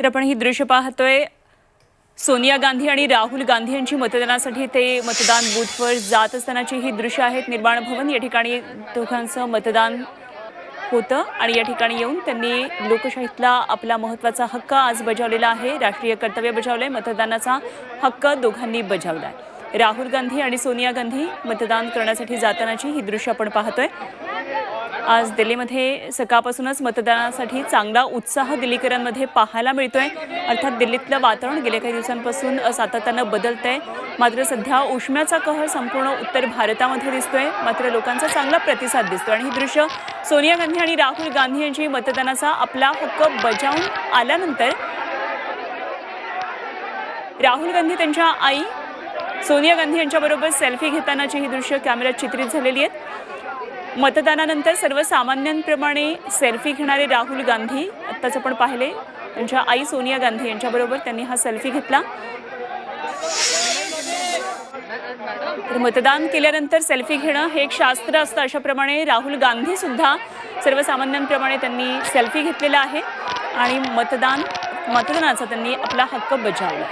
तर आपण ही दृश्य पाहतोय. सोनिया गांधी आणि राहुल गांधी यांची मतदानासाठी ते मतदान बूथवर जात असतानाची ही दृश्य आहेत. निर्माण भवन या ठिकाणी दोघांचं मतदान होतं आणि या ठिकाणी येऊन त्यांनी लोकशाहीतला आपला महत्त्वाचा हक्क आज बजावलेला आहे. राष्ट्रीय कर्तव्य बजावलंय. मतदानाचा हक्क दोघांनी बजावला आहे राहुल गांधी आणि सोनिया गांधी मतदान करण्यासाठी जातानाची ही दृश्य आपण पाहतोय. आज दिल्लीमध्ये सकाळपासूनच मतदानासाठी चांगला उत्साह दिल्लीकरांमध्ये पाहायला मिळतोय. अर्थात दिल्लीतलं वातावरण गेल्या काही दिवसांपासून सातत्यानं बदलतंय. मात्र सध्या उष्म्याचा कहर संपूर्ण उत्तर भारतामध्ये दिसतोय. मात्र लोकांचा चांगला प्रतिसाद दिसतोय. आणि ही दृश्य सोनिया गांधी आणि राहुल गांधी यांची मतदानाचा आपला हक्क बजावून आल्यानंतर राहुल गांधी त्यांच्या आई सोनिया गांधी यांच्याबरोबर सेल्फी घेतानाची ही दृश्य कॅमेऱ्यात चित्रित झालेली आहेत. मतदानानंतर सर्वसामान्यांप्रमाणे सेल्फी घेणारे राहुल गांधी आत्ताच आपण पाहिले त्यांच्या आई सोनिया गांधी यांच्याबरोबर त्यांनी हा सेल्फी घेतला. तर मतदान केल्यानंतर सेल्फी घेणं हे एक शास्त्र असतं. अशाप्रमाणे राहुल गांधी सुद्धा सर्वसामान्यांप्रमाणे त्यांनी सेल्फी घेतलेला आहे आणि मतदान मतदानाचा त्यांनी आपला हक्क बजावला